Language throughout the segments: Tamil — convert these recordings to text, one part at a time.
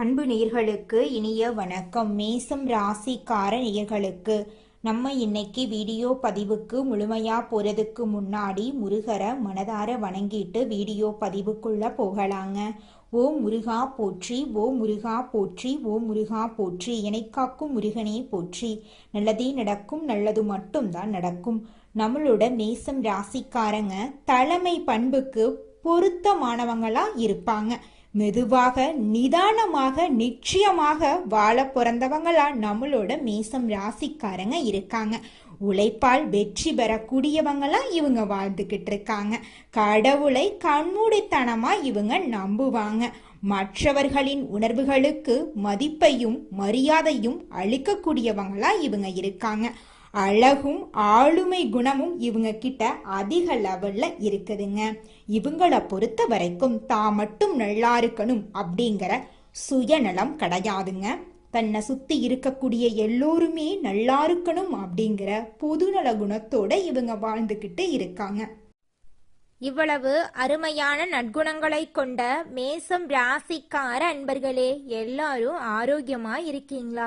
அன்பு நேர்களுக்கு இனிய வணக்கம். மேசம் ராசிக்கார நேர்களுக்கு நம்ம இன்னைக்கு வீடியோ பதிவுக்கு முழுமையா போறதுக்கு முன்னாடி முருகரை மனதார வணங்கிட்டு வீடியோ பதிவுக்குள்ள போகலாங்க. ஓ முருகா போற்றி ஓ முருகா போற்றி ஓ முருகா போற்றி இணைக்காக்கும் முருகனே போற்றி. நல்லதே நடக்கும் நல்லது மட்டும்தான் நடக்கும். நம்மளோட மேசம் ராசிக்காரங்க தலைமை பண்புக்கு பொருத்தமானவங்களா இருப்பாங்க. மெதுவாக நிதானமாக நிச்சயமாக வாழ பிறந்தவங்களா? நம்மளோட மேசம் ராசிக்காரங்க இருக்காங்க. உழைப்பால் வெற்றி பெறக்கூடியவங்களா இவங்க வாழ்ந்துக்கிட்டு இருக்காங்க. கடவுளை கண்மூடித்தனமா இவங்க நம்புவாங்க. மற்றவர்களின் உணர்வுகளுக்கு மதிப்பையும் மரியாதையும் அளிக்கக்கூடியவங்களா இவங்க இருக்காங்க. அழகும் ஆளுமை குணமும் இவங்க கிட்ட அதிக லெவல்ல இருக்குதுங்க. இவங்களை பொறுத்த வரைக்கும் தான் மட்டும் நல்லா இருக்கணும் அப்படிங்கிற சுயநலம் கிடையாதுங்க. தன்னை சுத்தி இருக்கக்கூடிய எல்லோருமே நல்லா இருக்கணும் அப்படிங்கிற பொதுநல குணத்தோட இவங்க வாழ்ந்துகிட்டு இருக்காங்க. இவ்வளவு அருமையான நற்குணங்களை கொண்ட மேசம் ராசிக்கார அன்பர்களே எல்லாரும் ஆரோக்கியமா இருக்கீங்களா?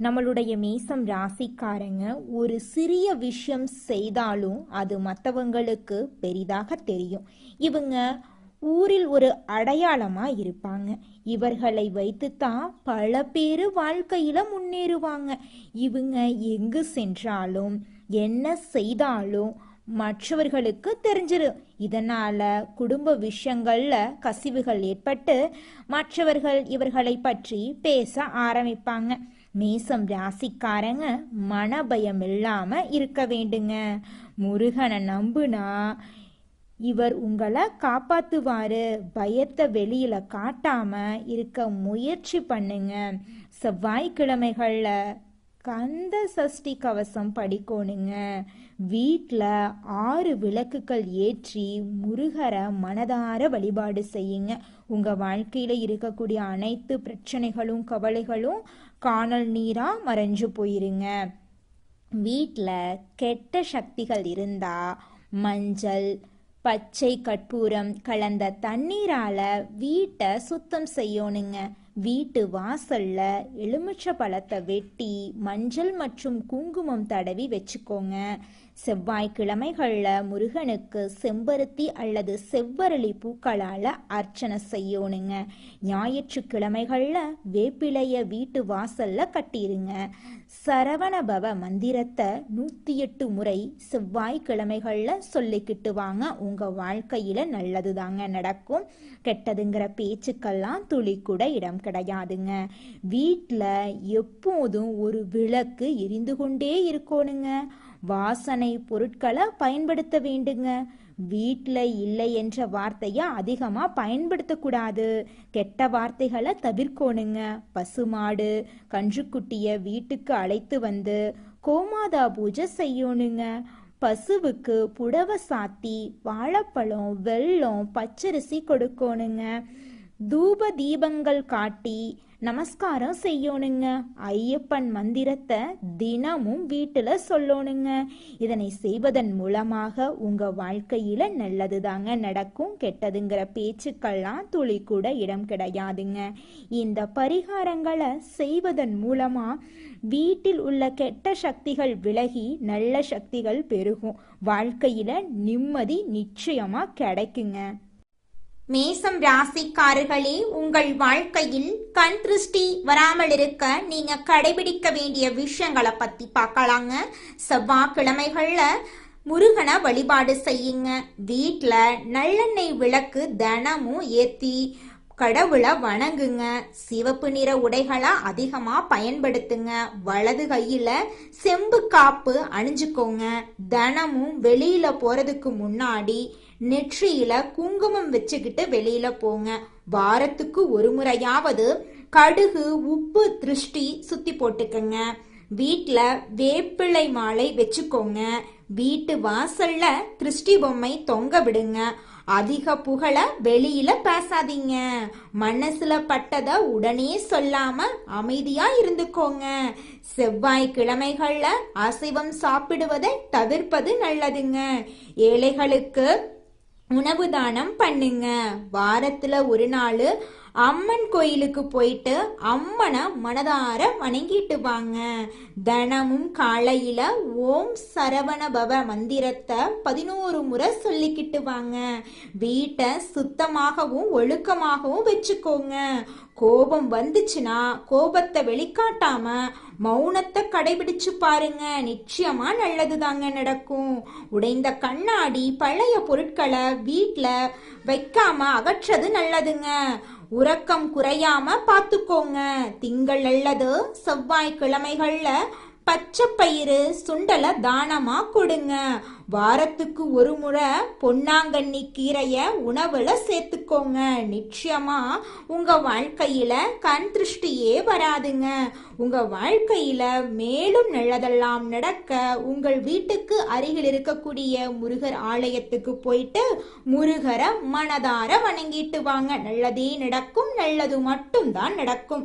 நம்மளுடைய மேசம் ராசிக்காரங்க ஒரு சிறிய விஷயம் செய்தாலும் அது மற்றவங்களுக்கு பெரிதாக தெரியும். இவங்க ஊரில் ஒரு அடையாளமா இருப்பாங்க. இவர்களை வைத்துத்தான் பல பேர் வாழ்க்கையில முன்னேறுவாங்க. இவங்க எங்கு சென்றாலும் என்ன செய்தாலும் மற்றவர்களுக்கு தெரிஞ்சிடும் இதனால குடும்ப விஷயங்கள்ல கசிவுகள் ஏற்பட்டு மற்றவர்கள் இவர்களை பற்றி பேச ஆரம்பிப்பாங்க. மேசம் ராசிக்காரங்க மனபயம் இல்லாம இருக்க வேண்டுங்க. முருகனை நம்புனா இவர் உங்களை காப்பாத்துவாரு. பயத்தை வெளியில காட்டாம இருக்க முயற்சி பண்ணுங்க. செவ்வாய்க்கிழமைகள்ல கந்த சஷ்டி கவசம் படிக்கணுங்க. வீட்டில் ஆறு விளக்குகள் ஏற்றி முருகரை மனதார வழிபாடு செய்யுங்க. உங்கள் வாழ்க்கையில் இருக்கக்கூடிய அனைத்து பிரச்சனைகளும் கவலைகளும் காணல் நீராக மறைஞ்சு போயிருங்க. வீட்டில் கெட்ட சக்திகள் இருந்தால் மஞ்சள் பச்சை கற்பூரம் கலந்த தண்ணீரால வீட்டை சுத்தம் செய்யணுங்க. வீட்டு வாசல்ல எலுமிச்சை பழத்தை வெட்டி மஞ்சள் மற்றும் குங்குமம் தடவி வச்சுக்கோங்க. செவ்வாய்க்கிழமைகள்ல முருகனுக்கு செம்பருத்தி அல்லது செவ்வரளி பூக்களால அர்ச்சனை செய்யணுங்க. ஞாயிற்றுக்கிழமைகள்ல வேப்பிலைய வீட்டு வாசல்ல கட்டிருங்க. சரவணபவ மந்திரத்தை நூத்தி எட்டு முறை செவ்வாய்க்கிழமைகள்ல சொல்லிக்கிட்டு வாங்க. உங்க வாழ்க்கையில நல்லதுதாங்க நடக்கும். கெட்டதுங்கிற பேச்சுக்கெல்லாம் துளி கூட இடம் கிடையாதுங்க. வீட்டில் எப்போதும் ஒரு விளக்கு எரிந்து கொண்டே இருக்கணுங்க. வாசனை பொருட்களை பயன்படுத்த வேண்டுங்க. வீட்டில் இல்லை என்ற வார்த்தையை அதிகமாக பயன்படுத்தக்கூடாது கெட்ட வார்த்தைகளை தவிர்க்கணுங்க. பசுமாடு கன்றுக்குட்டியை வீட்டுக்கு அழைத்து வந்து கோமாதா பூஜை செய்யணுங்க. பசுவுக்கு புடவை சாத்தி வாழைப்பழம் வெல்லம் பச்சரிசி கொடுக்கணுங்க. தூப தீபங்கள் காட்டி நமஸ்காரம் செய்யணுங்க. ஐயப்பன் மந்திரத்தை தினமும் வீட்டில் சொல்லணுங்க. இதனை செய்வதன் மூலமாக உங்க வாழ்க்கையில நல்லதுதாங்க நடக்கும். கெட்டதுங்கிற பேச்சுக்கள்லாம் துளி கூட இடம் கிடையாதுங்க. இந்த பரிகாரங்களை செய்வதன் மூலமா வீட்டில் உள்ள கெட்ட சக்திகள் விலகி நல்ல சக்திகள் பெருகும். வாழ்க்கையில நிம்மதி நிச்சயமா கிடைக்குங்க. மேசம் ராசிக்காரர்களே உங்கள் வாழ்க்கையில் கண் திருஷ்டி வராமல் இருக்க நீங்க கடைபிடிக்க வேண்டிய விஷயங்களை பத்தி பார்க்கலாங்க. செவ்வாய்க்கிழமைகள்ல முருகனை வழிபாடு செய்யுங்க. வீட்டில் நல்லெண்ணெய் விளக்கு தினமும் ஏத்தி கடவுளை வணங்குங்க. சிவப்பு நிற உடைகளை அதிகமாக பயன்படுத்துங்க. வலது கையில் செம்பு காப்பு அணிஞ்சுக்கோங்க. தினமும் வெளியில் போகிறதுக்கு முன்னாடி நெற்றியில குங்குமம் வச்சுக்கிட்டு வெளியில போங்க. வாரத்துக்கு ஒரு முறையாவது கடுகு உப்பு திருஷ்டி சுத்தி போட்டுக்கங்க. வீட்டில் வேப்பிள்ளை மாலை வச்சுக்கோங்க. வீட்டு வாசல்ல திருஷ்டி பொம்மை தொங்க விடுங்க. அதிக புகழ வெளியில பேசாதீங்க. மனசுல பட்டத உடனே சொல்லாம அமைதியா இருந்துக்கோங்க. செவ்வாய் கிழமைகள்ல அசைவம் சாப்பிடுவதை தவிர்ப்பது நல்லதுங்க. ஏழைகளுக்கு உணவு தானம் பண்ணுங்க. வாரத்துல ஒரு நாள் அம்மன் கோயிலுக்கு போயிட்டு அம்மனை மனதார வணங்கிட்டு வாங்க. தினமும் காலையில ஓம் சரவண பவ மந்திரத்தை பதினோரு முறை சொல்லிக்கிட்டு வாங்க. வீட்டை சுத்தமாகவும் ஒழுக்கமாகவும் வச்சுக்கோங்க. கோபம் வந்துச்சுன்னா கோபத்தை வெளிக்காட்டாம மௌனத்தை கடைபிடிச்சு பாருங்க. நிச்சயமா நல்லது தாங்க நடக்கும். உடைந்த கண்ணாடி பழைய பொருட்களை வீட்டில் வைக்காம அகற்றது நல்லதுங்க. உறக்கம் குறையாம பார்த்துக்கோங்க திங்கள் அல்லது செவ்வாய் கிழமைகள்ல பச்சை பயிறு சுண்டலை தானமா கொடுங்க. வாரத்துக்கு ஒரு முறை பொன்னாங்கண்ணி கீரைய உணவுல சேர்த்துக்கோங்க. நிச்சயமா உங்க வாழ்க்கையில கண் திருஷ்டியே வராதுங்க. உங்க வாழ்க்கையில மேலும் நல்லதெல்லாம் நடக்க உங்கள் வீட்டுக்கு அருகில் இருக்கக்கூடிய முருகர் ஆலயத்துக்கு போயிட்டு முருகரை மனதார வணங்கிட்டு வாங்க. நல்லதே நடக்கும் நல்லது மட்டும்தான் நடக்கும்.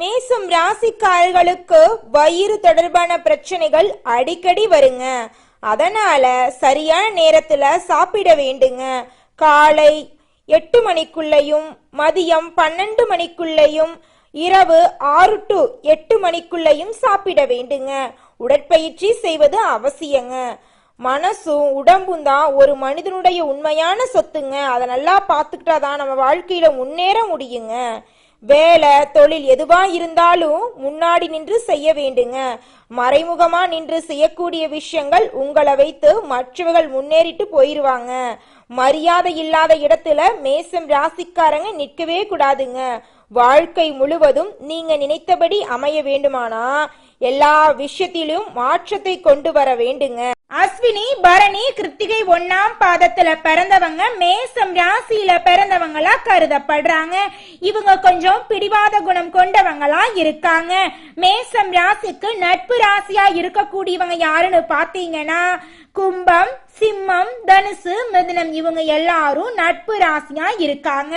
மேசம் ராசிக்காரர்களுக்கு வயிறு தொடர்பான பிரச்சனைகள் அடிக்கடி வருங்க. அதனால சரியான நேரத்துல சாப்பிட வேண்டுங்க. காலை எட்டு மணிக்குள்ளேயும் மதியம் பன்னெண்டு மணிக்குள்ளேயும் இரவு ஆறு டு எட்டு மணிக்குள்ளேயும் சாப்பிட வேண்டுங்க. உடற்பயிற்சி செய்வது அவசியங்க. மனசும் உடம்பும் தான் ஒரு மனிதனுடைய உண்மையான சொத்துங்க. அதை நல்லா பார்த்துக்கிட்டா தான் நம்ம வாழ்க்கையில முன்னேற முடியுங்க. வேலை தொழில் எதுவா இருந்தாலும் முன்னாடி நின்று செய்ய வேண்டுங்க. மறைமுகமா நின்று செய்யக்கூடிய விஷயங்கள் உங்களை வைத்து மற்றவர்கள் முன்னேறிட்டு போயிருவாங்க. மரியாதை இல்லாத இடத்துல மேசம் ராசிக்காரங்க நிற்கவே கூடாதுங்க. வாழ்க்கை முழுவதும் நீங்க நினைத்தபடி அமைய வேண்டுமானா எல்லா விஷயத்திலும் மாற்றத்தை கொண்டு வர வேண்டுங்க. அஸ்வினி பரணி கிருத்திகை ஒன்னாம் பாதத்துல பிறந்தவங்க மேசம் ராசியில பிறந்தவங்களா கருதப்படுறாங்க. இவங்க கொஞ்சம் பிடிவாத குணம் கொண்டவங்களா இருக்காங்க. மேசம் ராசிக்கு நட்பு ராசியா இருக்கக்கூடியவங்க யாருன்னு பாத்தீங்கன்னா கும்பம் சிம்மம் தனுசு மிதுனம் இவங்க எல்லாரும் நட்பு ராசியா இருக்காங்க.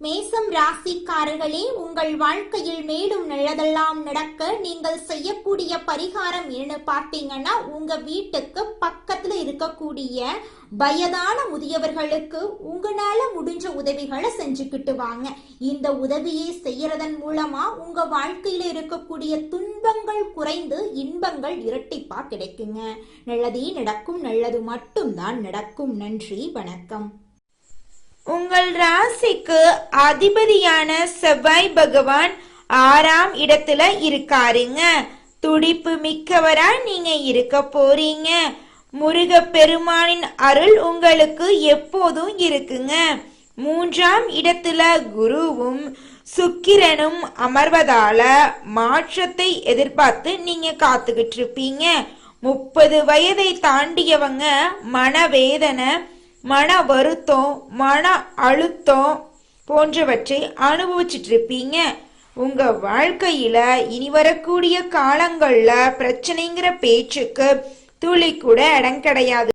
மேசம் ராசிக்காரர்களே உங்கள் வாழ்க்கையில் மேலும் நல்லதெல்லாம் நடக்க நீங்கள் செய்யக்கூடிய பரிகாரம் என்ன பார்த்தீங்கன்னா உங்க வீட்டுக்கு பக்கத்துல இருக்கக்கூடிய வயதான முதியவர்களுக்கு உங்களால முடிஞ்ச உதவிகளை செஞ்சுக்கிட்டு வாங்க. இந்த உதவியை செய்யறதன் மூலமா உங்க வாழ்க்கையில இருக்கக்கூடிய துன்பங்கள் குறைந்து இன்பங்கள் இரட்டிப்பா கிடைக்குங்க. நல்லதே நடக்கும் நல்லது மட்டும்தான் நடக்கும். நன்றி வணக்கம். உங்கள் ராசிக்கு அதிபதியான செவ்வாய் பகவான் ஆறாம் இடத்துல இருக்காருங்க. துடிப்பு மிக்கவரா நீங்க இருக்க போறீங்க. முருக பெருமானின் அருள் உங்களுக்கு எப்போதும் இருக்குங்க. மூன்றாம் இடத்துல குருவும் சுக்கிரனும் அமர்வதால மாற்றத்தை எதிர்பார்த்து நீங்க காத்துக்கிட்டு இருப்பீங்க. முப்பது வயதை தாண்டியவங்க மனவேதனை மன வருத்தம் மன அழுத்தம் போன்றவற்றை அனுபவிச்சுட்டு இருப்பீங்க உங்க வாழ்க்கையில இனி வரக்கூடிய காலங்கள்ல பிரச்சனைங்கிற பேச்சுக்கு துளி கூட இடம் கிடையாது.